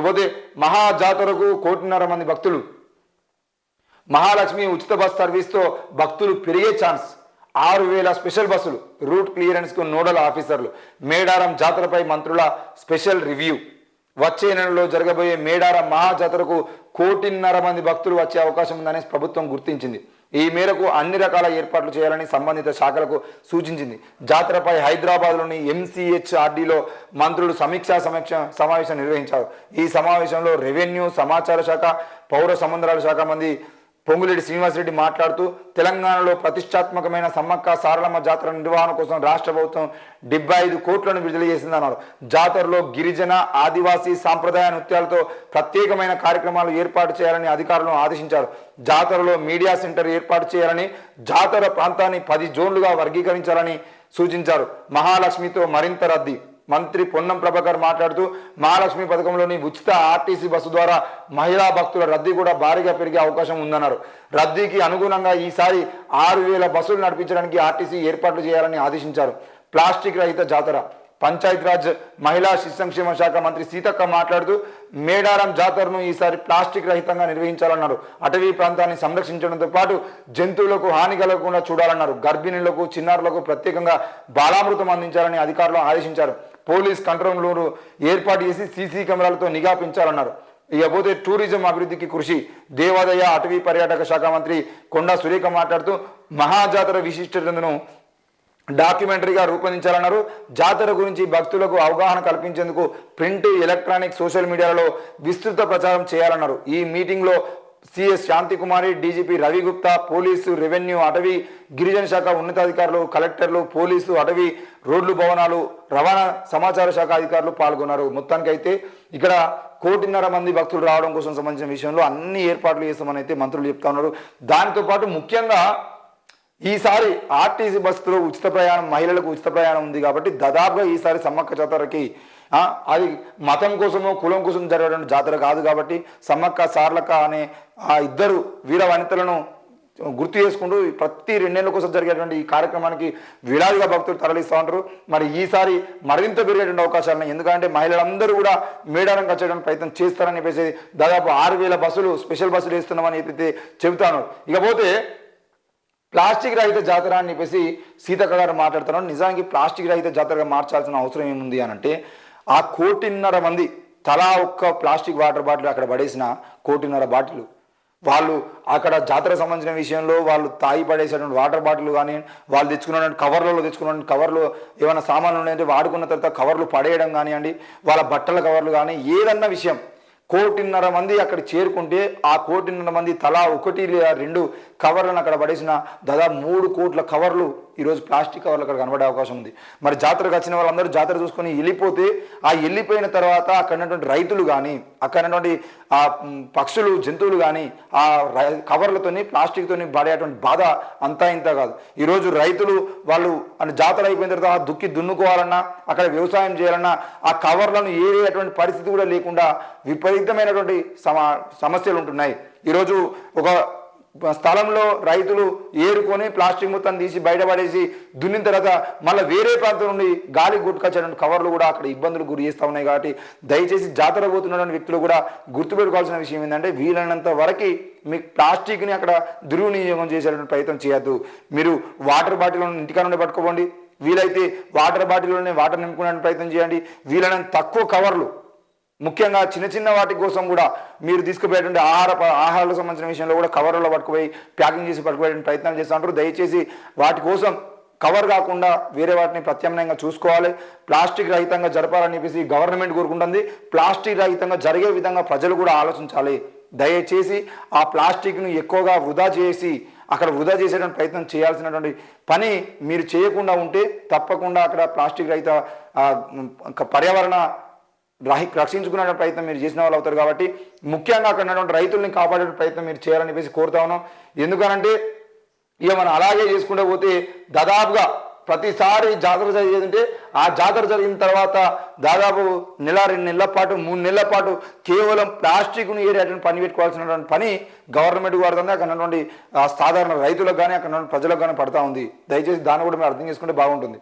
ఇకపోతే మహా జాతరకు కోటిన్నర మంది భక్తులు. మహాలక్ష్మి ఉచిత బస్ సర్వీస్తో భక్తులు పెరిగే ఛాన్స్. ఆరు వేల స్పెషల్ బస్సులు రూట్ క్లియరెన్స్కు నోడల్ ఆఫీసర్లు. మేడారం జాతరపై మంత్రుల స్పెషల్ రివ్యూ. వచ్చే నెలలో జరగబోయే మేడారం మహాజాతరకు కోటిన్నర మంది భక్తులు వచ్చే అవకాశం ఉందని ప్రభుత్వం గుర్తించింది. ఈ మేరకు అన్ని రకాల ఏర్పాట్లు చేయాలని సంబంధిత శాఖలకు సూచించింది. జాతరపై హైదరాబాద్లోని ఎంసీహెచ్ఆర్డీలో మంత్రులు సమీక్షా సమీక్ష సమావేశం నిర్వహించారు. ఈ సమావేశంలో రెవెన్యూ సమాచార శాఖ పౌర సంబంధాల శాఖ మంది పొంగులేటి శ్రీనివాసరెడ్డి మాట్లాడుతూ తెలంగాణలో ప్రతిష్టాత్మకమైన సమ్మక్క సారలమ్మ జాతర నిర్వహణ కోసం రాష్ట్ర ప్రభుత్వం డెబ్బై ఐదు కోట్లను విడుదల చేసిందన్నారు. జాతరలో గిరిజన ఆదివాసీ సాంప్రదాయ నృత్యాలతో ప్రత్యేకమైన కార్యక్రమాలు ఏర్పాటు చేయాలని అధికారులను ఆదేశించారు. జాతరలో మీడియా సెంటర్ ఏర్పాటు చేయాలని జాతర ప్రాంతాన్ని పది జోన్లుగా వర్గీకరించాలని సూచించారు. మహాలక్ష్మితో మరింత రద్దీ మంత్రి పొన్నం ప్రభాకర్ మాట్లాడుతూ మహాలక్ష్మి పథకంలోని ఉచిత ఆర్టీసీ బస్సు ద్వారా మహిళా భక్తుల రద్దీ కూడా భారీగా పెరిగే అవకాశం ఉందన్నారు. రద్దీకి అనుగుణంగా ఈసారి ఆరు వేల బస్సులు నడిపించడానికి ఆర్టీసీ ఏర్పాట్లు చేయాలని ఆదేశించారు. ప్లాస్టిక్ రహిత జాతర. పంచాయతీరాజ్ మహిళా శిశు సంక్షేమ శాఖ మంత్రి సీతక్క మాట్లాడుతూ మేడారం జాతరను ఈసారి ప్లాస్టిక్ రహితంగా నిర్వహించాలన్నారు. అటవీ ప్రాంతాన్ని సంరక్షించడంతో పాటు జంతువులకు హాని కలగకుండా చూడాలన్నారు. గర్భిణులకు చిన్నారులకు ప్రత్యేకంగా బాలామృతం అందించాలని అధికారులు ఆదేశించారు. పోలీస్ కంట్రోల్ రూమ్ ఏర్పాటు చేసి సీసీ కెమెరాలతో నిఘా పెంచాలన్నారు. ఇకపోతే టూరిజం అభివృద్ధికి కృషి దేవాదయ అటవీ పర్యాటక శాఖ మంత్రి కొండా సురేఖ మాట్లాడుతూ మహాజాతర విశిష్టతను డాక్యుమెంటరీగా రూపొందించాలన్నారు. జాతర గురించి భక్తులకు అవగాహన కల్పించేందుకు ప్రింట్ ఎలక్ట్రానిక్ సోషల్ మీడియాలో విస్తృత ప్రచారం చేయాలన్నారు. ఈ మీటింగ్లో CS Shantikumari DGP Ravi Gupta police revenue అటవీ గిరిజన శాఖ ఉన్నతాధికారులు కలెక్టర్లు పోలీసు అటవీ రోడ్లు భవనాలు రవాణా సమాచార శాఖ అధికారులు పాల్గొన్నారు. మొత్తానికైతే ఇక్కడ కోటిన్నర మంది భక్తులు రావడం కోసం సంబంధించిన విషయంలో అన్ని ఏర్పాట్లు చేస్తామని అయితే మంత్రులు చెప్తా ఉన్నారు. దానితో పాటు ముఖ్యంగా ఈసారి ఆర్టీసీ బస్సులో ఉచిత ప్రయాణం మహిళలకు ఉచిత ప్రయాణం ఉంది కాబట్టి దాదాపుగా ఈసారి సమ్మక్క జాతరకి అది మతం కోసమో కులం కోసం జరగడం జాతర కాదు కాబట్టి సమ్మక్క సార్లక్క అనే ఆ ఇద్దరు వీర వనితలను గుర్తు చేసుకుంటూ ప్రతి రెండేళ్ళ కోసం జరిగేటువంటి ఈ కార్యక్రమానికి విడాదిగా భక్తులు తరలిస్తూ ఉంటారు. మరి ఈసారి మరింత పెరిగేటువంటి అవకాశాలు ఉన్నాయి. ఎందుకంటే మహిళలందరూ కూడా మేడారం వచ్చేటువంటి ప్రయత్నం చేస్తారని చెప్పేసి దాదాపు ఆరు వేల బస్సులు స్పెషల్ బస్సులు వేస్తున్నామని చెప్పి చెబుతాను. ఇకపోతే ప్లాస్టిక్ రహిత జాతర అని చెప్పేసి సీతక్క గారు మాట్లాడుతున్నారు. నిజానికి ప్లాస్టిక్ రహిత జాతరగా మార్చాల్సిన అవసరం ఏముంది అని అంటే ఆ కోటిన్నర మంది తలా ఒక్క ప్లాస్టిక్ వాటర్ బాటిల్ అక్కడ పడేసిన కోటిన్నర బాటిల్. వాళ్ళు అక్కడ జాతర సంబంధించిన విషయంలో వాళ్ళు తాగి పడేసేటువంటి వాటర్ బాటిల్ కానీ వాళ్ళు తెచ్చుకున్నటువంటి కవర్లలో తెచ్చుకున్నటువంటి కవర్లు ఏమైనా సామాన్లు ఉన్నాయంటే వాడుకున్న తర్వాత కవర్లు పడేయడం కానివ్వండి వాళ్ళ బట్టల కవర్లు కానీ ఏదన్నా విషయం కోటిన్నర మంది అక్కడ చేరుకుంటే ఆ కోటిన్నర మంది తలా ఒకటి లేదా రెండు కవర్లను అక్కడ పడేసిన దాదాపు మూడు కోట్ల కవర్లు ఈరోజు ప్లాస్టిక్ కవర్లు అక్కడ కనబడే అవకాశం ఉంది. మరి జాతరకు వచ్చిన వాళ్ళందరూ జాతర చూసుకొని వెళ్ళిపోతే ఆ వెళ్ళిపోయిన తర్వాత అక్కడ రైతులు కానీ అక్కడ ఆ పక్షులు జంతువులు కానీ ఆ రై- కవర్లతోని ప్లాస్టిక్తోని పడేటువంటి బాధ అంతా ఇంత కాదు. ఈరోజు రైతులు వాళ్ళు అంటే జాతర అయిపోయిన తర్వాత దుక్కి దున్నుకోవాలన్నా అక్కడ వ్యవసాయం చేయాలన్నా ఆ కవర్లను ఏరేటువంటి పరిస్థితి కూడా లేకుండా విపరీతమైనటువంటి సమా సమస్యలు ఉంటున్నాయి ఈరోజు ఒక స్థలంలో రైతులు ఏరుకొని ప్లాస్టిక్ మొత్తం తీసి బయటపడేసి దున్నిన తర్వాత మళ్ళీ వేరే ప్రాంతం నుండి గాలి గుట్టుకొచ్చేటువంటి కవర్లు కూడా అక్కడ ఇబ్బందులు గురి చేస్తూ ఉన్నాయి కాబట్టి దయచేసి జాతర పోతున్నటువంటి వ్యక్తులు కూడా గుర్తుపెట్టుకోవాల్సిన విషయం ఏంటంటే వీలైనంత వరకు మీ ప్లాస్టిక్ని అక్కడ దుర్వినియోగం చేసేటువంటి ప్రయత్నం చేయొద్దు. మీరు వాటర్ బాటిల్ ఇంటికాడ నుండి పట్టుకోండి వీలైతే వాటర్ బాటిల్లోనే వాటర్ నింపుకునే ప్రయత్నం చేయండి. వీలైనంత తక్కువ కవర్లు ముఖ్యంగా చిన్న చిన్న వాటి కోసం కూడా మీరు తీసుకుపోయేటువంటి ఆహార ప- ఆహారాలకు సంబంధించిన విషయంలో కూడా కవర్లలో పట్టుకుపోయి ప్యాకింగ్ చేసి పట్టుకుపోయే ప్రయత్నం చేస్తుంటారు. దయచేసి వాటి కోసం కవర్ కాకుండా వేరే వాటిని ప్రత్యామ్నాయంగా చూసుకోవాలి. ప్లాస్టిక్ రహితంగా జరపాలని చెప్పేసి గవర్నమెంట్ కోరుకుంటుంది. ప్లాస్టిక్ రహితంగా జరిగే విధంగా ప్రజలు కూడా ఆలోచించాలి. దయచేసి ఆ ప్లాస్టిక్ను ఎక్కువగా వృధా చేసి అక్కడ వృధా చేసేటువంటి ప్రయత్నం చేయాల్సినటువంటి పని మీరు చేయకుండా ఉంటే తప్పకుండా అక్కడ ప్లాస్టిక్ రహిత పర్యావరణ రక్షించుకునే ప్రయత్నం మీరు చేసిన వాళ్ళు అవుతారు కాబట్టి ముఖ్యంగా అక్కడ ఉన్నటువంటి రైతుల్ని కాపాడే ప్రయత్నం మీరు చేయాలని చెప్పేసి కోరుతా ఉన్నాం. ఎందుకనంటే ఇక మనం అలాగే చేసుకుంటూ పోతే దాదాపుగా ప్రతిసారి జాతర జరిగేదంటే ఆ జాతర జరిగిన తర్వాత దాదాపు నెల రెండు నెలల పాటు మూడు నెలల పాటు కేవలం ప్లాస్టిక్ను ఏరేటువంటి పని పెట్టుకోవాల్సినటువంటి పని గవర్నమెంట్ పడుతుంది అక్కడ ఉన్నటువంటి సాధారణ రైతులకు కానీ అక్కడ ప్రజలకు కానీ పడతా ఉంది. దయచేసి దాన్ని కూడా మీరు అర్థం చేసుకుంటే బాగుంటుంది.